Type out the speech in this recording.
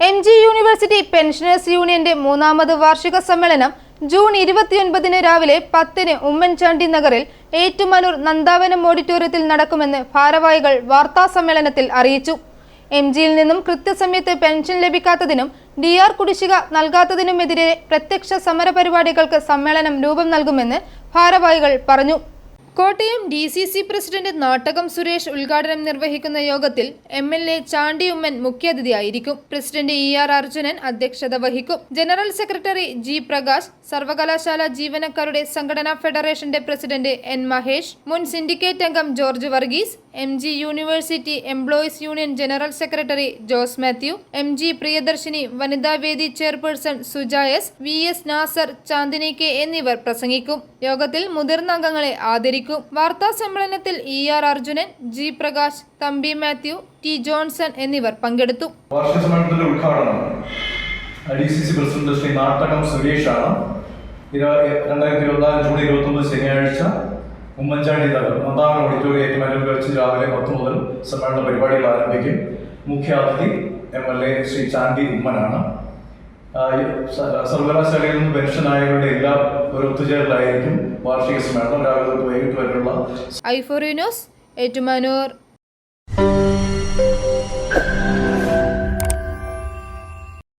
M G university pensioners യൂണിയന്റെ മൂന്നാമത് വാർഷിക സമ്മേളനം ജൂൺ ഇരുപത്തിയൊൻപതിന് രാവിലെ പത്തിന് ഉമ്മൻചാണ്ടി നഗറിൽ ഏറ്റുമാനൂർ നന്ദാവനം ഓഡിറ്റോറിയത്തിൽ നടക്കുമെന്ന് ഭാരവാഹികൾ വാർത്താ സമ്മേളനത്തിൽ അറിയിച്ചു. എം ജിയിൽ നിന്നും കൃത്യസമയത്ത് പെൻഷൻ ലഭിക്കാത്തതിനും ഡി ആർ കുടിശ്ശിക നൽകാത്തതിനുമെതിരെ പ്രത്യക്ഷ സമരപരിപാടികൾക്ക് സമ്മേളനം രൂപം നൽകുമെന്ന് ഭാരവാഹികൾ പറഞ്ഞു. Kottayam D C C president Nattakam Suresh ഉദ്ഘാടനം നിർവഹിക്കുന്ന യോഗത്തിൽ M L A Chandy Oommen മുഖ്യാതിഥിയായിരിക്കും. President E R Arjunan അധ്യക്ഷത വഹിക്കും. ജനറൽ സെക്രട്ടറി ജി പ്രകാശ് സർവകലാശാല ജീവനക്കാരുടെ സംഘടനാ ഫെഡറേഷന്റെ പ്രസിഡന്റ് എൻ മഹേഷ് മുൻ സിൻഡിക്കേറ്റ് അംഗം George Varghese M G university employees union general secretary Jose Mathew M G Priyadarshini Vanithavedi chairperson Sujayas V S Nasar Chandini K എന്നിവർ പ്രസംഗിക്കും. യോഗത്തിൽ മുതിർന്ന അംഗങ്ങളെ ആദരിക്കും. വാർത്താ സമ്മേളനത്തിൽ E R Arjunan G Prakash Thampi Mathew T Johnson എന്നിവർ പങ്കെടുത്തു. ജൂൺ ഇരുപത്തി ഒമ്പത് ശനിയാഴ്ച ഉമ്മൻചാണ്ടി നഗർ നന്ദാവനം ഓഡിറ്റോറിയത്തിൽ മലയിൽ വെച്ച് രാവിലെ പത്ത് മുതൽ സമ്മേളന പരിപാടികൾ ആരംഭിക്കും. മുഖ്യ അതിഥി M L A Shri Chandy ഉമ്മനാണ്. സർവകലാശാലയിൽ നിന്ന് പെൻഷനായവരുടെ എല്ലാ ഒരു ഒത്തുചേരലായിരിക്കും വാർഷിക സമ്മേളനം രാവിലെ വൈകിട്ട് വരെയുള്ള ഐഫോറിനോസ് ഏറ്റുമാനൂർ.